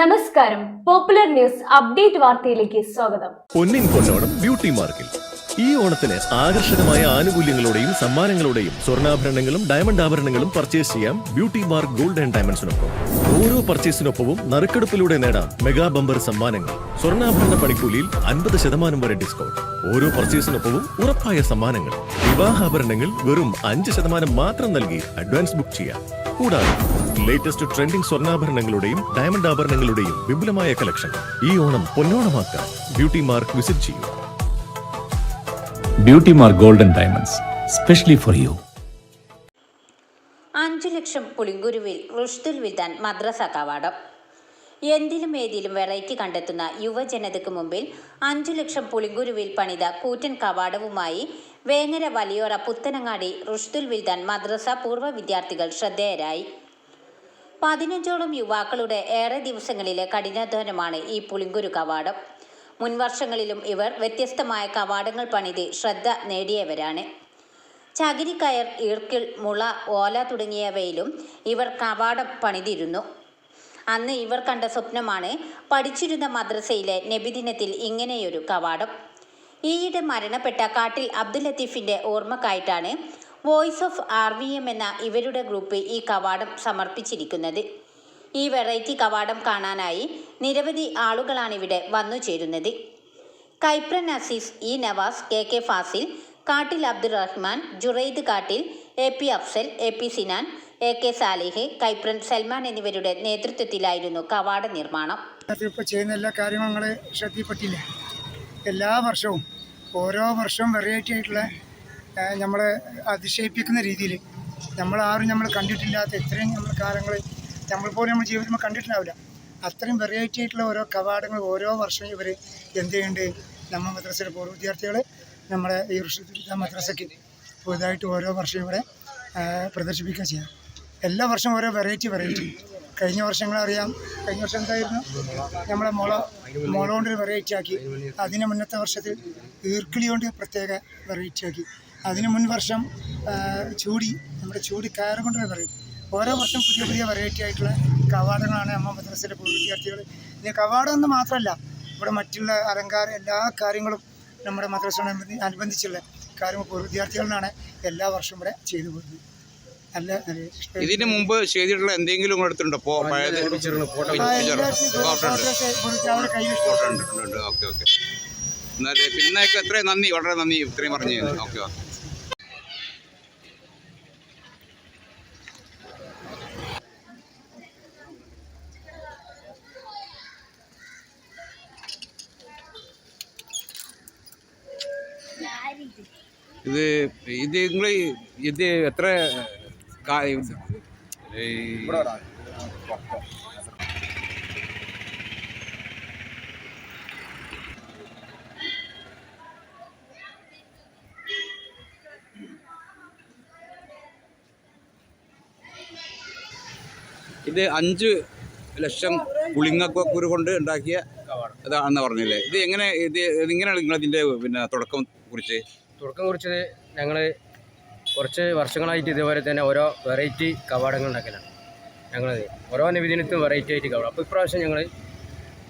നമസ്കാരം. Popular news update വാർത്തയിലേക്ക് സ്വാഗതം. പൊന്നിൻ പൊന്നോണം ബ്യൂട്ടി മാർക്കിൽ ഈ ഓണത്തിന് ആകർഷകമായ ആനുകൂല്യങ്ങളോടെയും സമ്മാനങ്ങളോടെയും സ്വർണാഭരണങ്ങളും ഡയമണ്ട് ആഭരണങ്ങളും പർച്ചേസ് ചെയ്യാം ബ്യൂട്ടി മാർക്ക് ഗോൾഡ് ആൻഡ് ഡയമണ്ട്സിനൊപ്പം ഓരോ പർച്ചേസിനൊപ്പവും നറുക്കെടുപ്പിലൂടെ നേടാം മെഗാ ബമ്പർ സമ്മാനങ്ങൾ. സ്വർണാഭരണ പണിക്കൂലിയിൽ അൻപത് ശതമാനം വരെ ഡിസ്കൗണ്ട് ഓരോ പർച്ചേസിനൊപ്പവും ഉറപ്പായ സമ്മാനങ്ങൾ. വിവാഹാഭരണങ്ങൾ വെറും അഞ്ച് ശതമാനം മാത്രം നൽകി അഡ്വാൻസ് ബുക്ക് ചെയ്യാം. കൂടാതെ ലേറ്റസ്റ്റ് ട്രെൻഡിംഗ് സ്വർണാഭരണങ്ങളുടെയും ഡയമണ്ട് ആഭരണങ്ങളുടെയും വിപുലമായ കളക്ഷൻ ഈ ഓണം പൊന്നോണമാക്കാം ബ്യൂട്ടി മാർക്ക് വിസിറ്റ് ചെയ്യൂ. Beauty mark golden diamonds specially for you അഞ്ചു ലക്ഷം പുളിങ്കുരുവിൽ റുഷ്ദുൽ വിദാൻ മദ്രസ കവാടം. എന്തിലും ഏതിലും വെറൈറ്റി കണ്ടെത്തുന്ന യുവജനതയ്ക്ക് മുമ്പിൽ അഞ്ചു ലക്ഷം പുളിങ്കുരുവിൽ പണിത കൂറ്റൻ കവാടവുമായി വേങ്ങര വലിയോറ പുത്തനങ്ങാടി റുഷ്ദുൽ വിൽദാൻ മദ്രസ പൂർവ വിദ്യാർത്ഥികൾ ശ്രദ്ധേയരായി. പതിനഞ്ചോളം യുവാക്കളുടെ ഏറെ ദിവസങ്ങളിലെ കഠിനാധ്വാനമാണ് ഈ പുളിങ്കുരു കവാടം. മുൻവർഷങ്ങളിലും ഇവർ വ്യത്യസ്തമായ കവാടങ്ങൾ പണിത് ശ്രദ്ധ നേടിയവരാണ്. ചകിരിക്കയർ ഈർക്കിൾ മുള ഓല തുടങ്ങിയവയിലും ഇവർ കവാടം പണിതിരുന്നു. അന്ന് ഇവർ കണ്ട സ്വപ്നമാണ് പഠിച്ചിരുന്ന മദ്രസയിലെ നബിദിനത്തിൽ ഇങ്ങനെയൊരു കവാടം. ഈയിടെ മരണപ്പെട്ട കാട്ടിൽ അബ്ദുൽ ലത്തീഫിന്റെ ഓർമ്മക്കായിട്ടാണ് voice of R V M എന്ന ഇവരുടെ ഗ്രൂപ്പ് ഈ കവാടം സമർപ്പിച്ചിരിക്കുന്നത്. ഈ വെറൈറ്റി കവാടം കാണാനായി നിരവധി ആളുകളാണ് ഇവിടെ വന്നു ചേരുന്നത്. Kaipran Azeez E Navas K K Fazil Kattil Abdurahman Juraid Kattil A P Afsal A P Sinan A K Salih Kaipran Salman എന്നിവരുടെ നേതൃത്വത്തിലായിരുന്നു കവാട നിർമ്മാണം. ഇപ്പോൾ ചെയ്യുന്ന എല്ലാ കാര്യങ്ങളും ശ്രദ്ധിക്കപ്പെട്ടില്ല എല്ലാ വർഷവും ഓരോ വർഷവും വെറൈറ്റി ആയിട്ടുള്ള നമ്മൾ അതിശയിപ്പിക്കുന്ന രീതിയിൽ നമ്മളാരും നമ്മൾ കണ്ടിട്ടില്ലാത്ത ഇത്രയും നമ്മൾ കാലങ്ങൾ നമ്മൾ പോലും നമ്മൾ നമ്മൾ കണ്ടിട്ടുണ്ടാവില്ല. അത്രയും വെറൈറ്റി ആയിട്ടുള്ള ഓരോ കവാടങ്ങൾ ഓരോ വർഷവും ഇവർ എന്ത് ചെയ്യുന്നുണ്ട്? നമ്മൾ മദ്രസയിലെ പൂർവ വിദ്യാർത്ഥികൾ നമ്മുടെ ഈ മദ്രസയ്ക്ക് പുതുതായിട്ട് ഓരോ വർഷവും ഇവിടെ പ്രദർശിപ്പിക്കുക ചെയ്യാം. എല്ലാ വർഷവും ഓരോ വെറൈറ്റി വെറൈറ്റി കഴിഞ്ഞ വർഷങ്ങളറിയാം കഴിഞ്ഞ വർഷം എന്തായിരുന്നു? നമ്മളെ മുള മുള കൊണ്ട് വെറൈറ്റി ആക്കി. അതിന് മുന്നത്തെ വർഷത്തിൽ ഈർക്കിളി കൊണ്ട് പ്രത്യേക വെറൈറ്റി ആക്കി. അതിന് മുൻ വർഷം ചൂടി നമ്മുടെ ചൂടി കയറുകൊണ്ട് പറയും. ഓരോ വർഷം പുതിയ പുതിയ വെറൈറ്റി ആയിട്ടുള്ള കവാടങ്ങളാണ് അമ്മ മദ്രസയിലെ പൂർവ വിദ്യാർത്ഥികൾ ഇനി കവാടം എന്ന് മാത്രമല്ല ഇവിടെ മറ്റുള്ള അലങ്കാര എല്ലാ കാര്യങ്ങളും നമ്മുടെ മദ്രസയോട് അനുബന്ധിച്ചുള്ള കാര്യങ്ങൾ പൂർവ വിദ്യാർത്ഥികളാണ് എല്ലാ വർഷവും ഇവിടെ ചെയ്തു പോകുന്നത്. നല്ല ഇതിനു മുമ്പ് ചെയ്തിട്ടുള്ള എന്തെങ്കിലും എടുത്തിട്ടുണ്ടോ. Okay okay. പിന്നേക്ക് എത്രയും നന്ദി വളരെ നന്ദി ഇത്രയും പറഞ്ഞു ഓക്കെ ഓക്കെ. ഇത് ഇത് നിങ്ങൾ ഇത് എത്ര ഇത് അഞ്ച് ലക്ഷം പുളിങ്ങക്കുരു കൊണ്ട് ഉണ്ടാക്കിയ ഇതാണെന്ന് പറഞ്ഞില്ലേ? ഇത് എങ്ങനെ ഇത് എങ്ങനെയാണ് നിങ്ങളതിന്റെ പിന്നെ തുടക്കം കുറിച്ച് തുടക്കം കുറിച്ചത് ഞങ്ങൾ കുറച്ച് വർഷങ്ങളായിട്ട് ഇതേപോലെ തന്നെ ഓരോ വെറൈറ്റി കവാടങ്ങൾ ഉണ്ടാക്കലാണ്. ഞങ്ങളത് ഓരോ നിവേദനത്തും വെറൈറ്റി ആയിട്ട് കവാടം. അപ്പോൾ ഇപ്രാവശ്യം ഞങ്ങൾ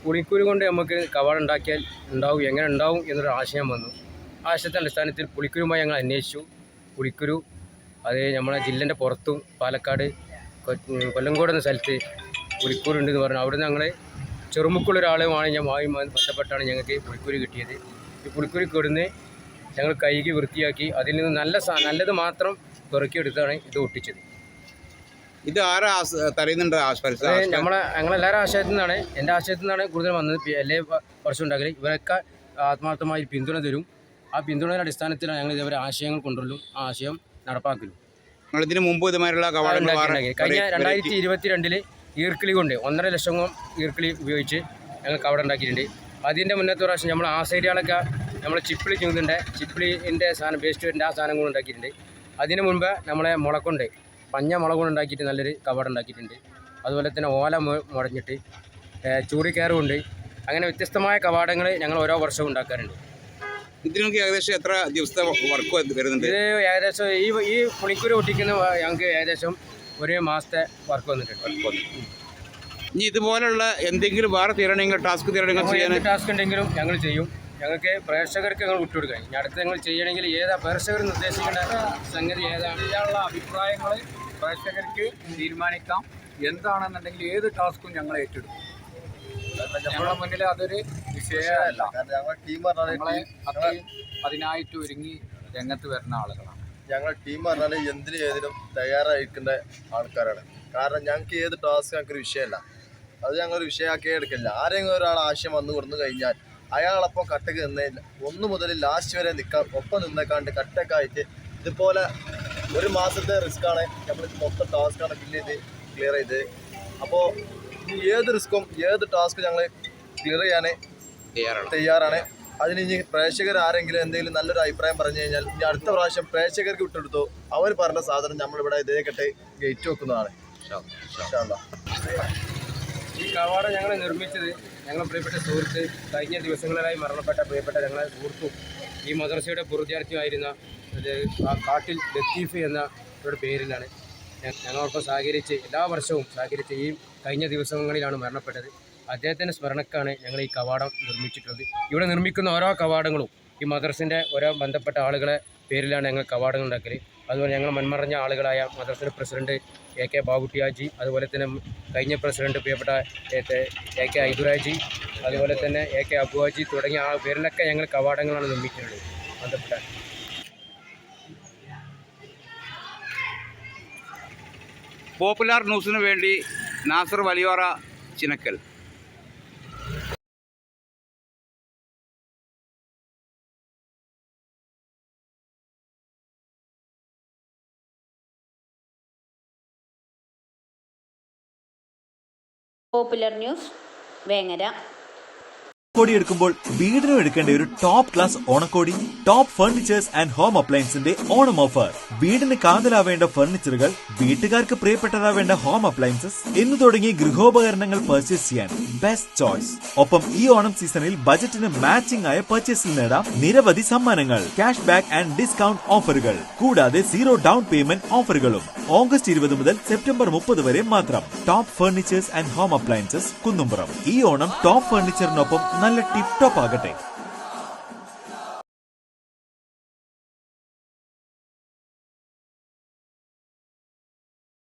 പുളിക്കുരു കൊണ്ട് നമുക്ക് കവാടം ഉണ്ടാക്കിയാൽ ഉണ്ടാവും എങ്ങനെ ഉണ്ടാവും എന്നൊരു ആശയം വന്നു. ആശയത്തെ അടിസ്ഥാനത്തിൽ പുളിക്കുരുമായി ഞങ്ങൾ അന്വേഷിച്ചു. പുളിക്കുരു അത് നമ്മളെ ജില്ലേന്റെ പുറത്തും പാലക്കാട് കൊല്ലംകോട് എന്ന സ്ഥലത്ത് പുളിക്കൂരുണ്ടെന്ന് പറഞ്ഞു. അവിടെ ഞങ്ങൾ ചെറുമുക്കുള്ള ഒരാളുമായി ഞാൻ വായുമായി ബന്ധപ്പെട്ടാണ് ഞങ്ങൾക്ക് പുളിക്കൂര് കിട്ടിയത്. ഈ പുളിക്കൂരി കൊടുന്ന് ഞങ്ങൾ കൈകി വൃത്തിയാക്കി അതിൽ നിന്ന് നല്ല നല്ലത് മാത്രം പെറുക്കിയെടുത്താണ് ഇത് ഒട്ടിച്ചത്. ഇത് ആരാ തരയുന്നുണ്ട് നമ്മളെ ഞങ്ങളെല്ലാവരും ആശയത്തിൽ നിന്നാണ്. എന്റെ ആശയത്തിൽ നിന്നാണ് കൂടുതൽ വന്നത്. എല്ലാ വർഷം ഉണ്ടാക്കൽ ഇവരൊക്കെ ആത്മാർത്ഥമായി പിന്തുണ തരും. ആ പിന്തുണയുടെ അടിസ്ഥാനത്തിലാണ് ഞങ്ങൾ ഇതേവരെ ആശയങ്ങൾ കൊണ്ടുവരലും ആ ആശയം നടപ്പാക്കലും. ഇതിന് മുമ്പ് ഇതുമായിട്ടുള്ള കഴിഞ്ഞ രണ്ടായിരത്തി ഇരുപത്തിരണ്ടിൽ ഈർക്കിളി കൊണ്ട് ഒന്നര ലക്ഷം ഈർക്കിളി ഉപയോഗിച്ച് ഞങ്ങൾ കവട ഉണ്ടാക്കിയിട്ടുണ്ട്. അതിന്റെ മുന്നത്തെ പ്രാവശ്യം നമ്മൾ ആസേരികളൊക്കെ നമ്മൾ ചിപ്പിളി ചൂന്നിന്റെ ചിപ്പിളിന്റെ സാധനം വേസ്റ്റ് വരുന്ന ആ സാധനം കൊണ്ട് ഉണ്ടാക്കിയിട്ടുണ്ട്. അതിന് മുമ്പ് നമ്മളെ മുളകൊണ്ട് പഞ്ഞ മുളക് കൊണ്ട് ഉണ്ടാക്കിയിട്ട് നല്ലൊരു കവട് ഉണ്ടാക്കിയിട്ടുണ്ട്. അതുപോലെ തന്നെ ഓല മുടഞ്ഞിട്ട് ചൂറിക്കയറ് അങ്ങനെ വ്യത്യസ്തമായ കവാടങ്ങൾ ഞങ്ങൾ ഓരോ വർഷവും ഉണ്ടാക്കാറുണ്ട്. ഇതിനൊക്കെ ഏകദേശം എത്ര ദിവസത്തെ വർക്ക് വരുന്നുണ്ട്? ഇത് ഏകദേശം ഈ ഈ പുളിക്കൂര് ഒട്ടിക്കുന്ന ഞങ്ങൾക്ക് ഏകദേശം ഒരു മാസത്തെ വർക്ക് വന്നിട്ടുണ്ട്. ഇനി ഇതുപോലുള്ള എന്തെങ്കിലും വേറെ തീരണമെങ്കിൽ ടാസ്ക് തീരണമെങ്കിൽ ചെയ്യാൻ ടാസ്ക് ഉണ്ടെങ്കിലും ഞങ്ങൾ ചെയ്യും. ഞങ്ങൾക്ക് പ്രേക്ഷകർക്ക് ഞങ്ങൾ വിട്ടുകൊടുക്കാം. ഇനി അടുത്ത് ഞങ്ങൾ ചെയ്യണമെങ്കിൽ ഏതാ പ്രേക്ഷകർ നിർദ്ദേശിക്കേണ്ട സംഗതി ഏതാണ്? ഇതിനുള്ള അഭിപ്രായങ്ങൾ പ്രേക്ഷകർക്ക് തീരുമാനിക്കാം. എന്താണെന്നുണ്ടെങ്കിൽ ഏത് ടാസ്ക്കും ഞങ്ങൾ ഏറ്റെടുക്കും. ഞങ്ങളുടെ മുന്നിൽ അതൊരു വിഷയമല്ല. അതിനായിട്ട് ഒരുങ്ങി രംഗത്ത് വരുന്ന ആളുകളാണ്. ഞങ്ങൾ ടീം പറഞ്ഞാൽ എന്തിനും ഏതിനും തയ്യാറായിരിക്കേണ്ട ആൾക്കാരാണ്. കാരണം ഞങ്ങൾക്ക് ഏത് ടാസ്ക് ഞങ്ങൾക്ക് ഒരു വിഷയമല്ല. അത് ഞങ്ങൾ ഒരു വിഷയമാക്കിയേ എടുക്കില്ല. ആരെങ്കിലും ഒരാൾ ആശയം വന്നു കൊടുത്തു കഴിഞ്ഞാൽ അയാളൊപ്പം കട്ടക്ക് നിന്നില്ല ഒന്ന് മുതൽ ലാസ്റ്റ് വരെ നിൽക്കാൻ ഒപ്പം നിന്നേക്കാണ്ട് കട്ടൊക്കെ ആയിട്ട് ഇതുപോലെ ഒരു മാസത്തെ റിസ്ക് ആണ് നമ്മൾ മൊത്തം ടാസ്ക് ആണ് ഫില്ല് ചെയ്ത് ക്ലിയർ ചെയ്ത്. അപ്പോൾ ഏത് റിസ്ക്കും ഏത് ടാസ്ക് ഞങ്ങൾ ക്ലിയർ ചെയ്യാൻ തയ്യാറാണ്. തയ്യാറാണ്. അതിന് ഇനി പ്രേക്ഷകർ ആരെങ്കിലും എന്തെങ്കിലും നല്ലൊരു അഭിപ്രായം പറഞ്ഞു കഴിഞ്ഞാൽ ഇനി അടുത്ത പ്രാവശ്യം പ്രേക്ഷകർക്ക് വിട്ടെടുത്തു അവർ പറഞ്ഞ സാധനം നമ്മളിവിടെ ഇതേ കെട്ട് ഗേറ്റ് വെക്കുന്നതാണ് കവാടം ഞങ്ങൾ നിർമ്മിച്ചത് ഞങ്ങൾ പ്രിയപ്പെട്ട സുഹൃത്ത് കഴിഞ്ഞ ദിവസങ്ങളിലായി മരണപ്പെട്ട പ്രിയപ്പെട്ട ഞങ്ങളെ സുഹൃത്തും ഈ മദർസയുടെ ആ കാട്ടിൽ ലത്തീഫ് എന്ന ഒരു പേരിലാണ് ഞങ്ങളോടൊപ്പം സഹകരിച്ച് എല്ലാ വർഷവും സഹകരിച്ച് ഈ കഴിഞ്ഞ ദിവസങ്ങളിലാണ് മരണപ്പെട്ടത്. അദ്ദേഹത്തിന്റെ സ്മരണക്കാണ് ഞങ്ങൾ ഈ കവാടം നിർമ്മിച്ചിട്ടുള്ളത്. ഇവിടെ നിർമ്മിക്കുന്ന ഓരോ കവാടങ്ങളും ഈ മദർസിന്റെ ഓരോ ബന്ധപ്പെട്ട ആളുകളെ പേരിലാണ് ഞങ്ങൾ കവാടങ്ങൾ ഉണ്ടാക്കൽ അതുപോലെ ഞങ്ങൾ മൺമറഞ്ഞ ആളുകളായ മദ്രസയുടെ പ്രസിഡന്റ് എ കെ ബാബുട്ടിയാജി അതുപോലെ തന്നെ കഴിഞ്ഞ പ്രസിഡന്റ് പ്രിയപ്പെട്ട എ കെ ഐദുരാജി അതുപോലെ തന്നെ എ കെ അബുവാജി തുടങ്ങിയ ആ പേരിലൊക്കെ ഞങ്ങൾ കവാടങ്ങളാണ് നിർമ്മിക്കുന്നത്. ബന്ധപ്പെട്ട പോപ്പുലർ ന്യൂസിന് വേണ്ടി Nasar Valiyora Chinakkal. Popular News Vengara. ഓണക്കോടി എടുക്കുമ്പോൾ വീടിനും എടുക്കേണ്ട ഒരു ടോപ്പ് ക്ലാസ് ഓണക്കോടി ടോപ്പ് ഫർണിച്ചേഴ്സ് ആൻഡ് ഹോം അപ്ലയൻസിന്റെ ഓണം ഓഫർ വീടിന് കാതലാവേണ്ട ഫർണിച്ചറുകൾ വീട്ടുകാർക്ക് പ്രിയപ്പെട്ടതാവേണ്ട ഹോം അപ്ലയൻസസ് എന്ന് തുടങ്ങി ഗൃഹോപകരണങ്ങൾ പർച്ചേസ് ചെയ്യാൻ ബെസ്റ്റ് ചോയ്സ് ഒപ്പം ഈ ഓണം സീസണിൽ ബജറ്റിന് മാച്ചിംഗ് ആയ പർച്ചേസിൽ നേടാം നിരവധി സമ്മാനങ്ങൾ ക്യാഷ് ബാക്ക് ആൻഡ് ഡിസ്കൗണ്ട് ഓഫറുകൾ കൂടാതെ സീറോ ഡൗൺ പേയ്മെന്റ് ഓഫറുകളും ഓഗസ്റ്റ് ഇരുപത് മുതൽ സെപ്റ്റംബർ മുപ്പത് വരെ മാത്രം. Top furnitures and home appliances Kunnumpuram. ഈ ഓണം ടോപ്പ് ഫർണിച്ചറിനൊപ്പം നല്ല ടിപ് ആകട്ടെ.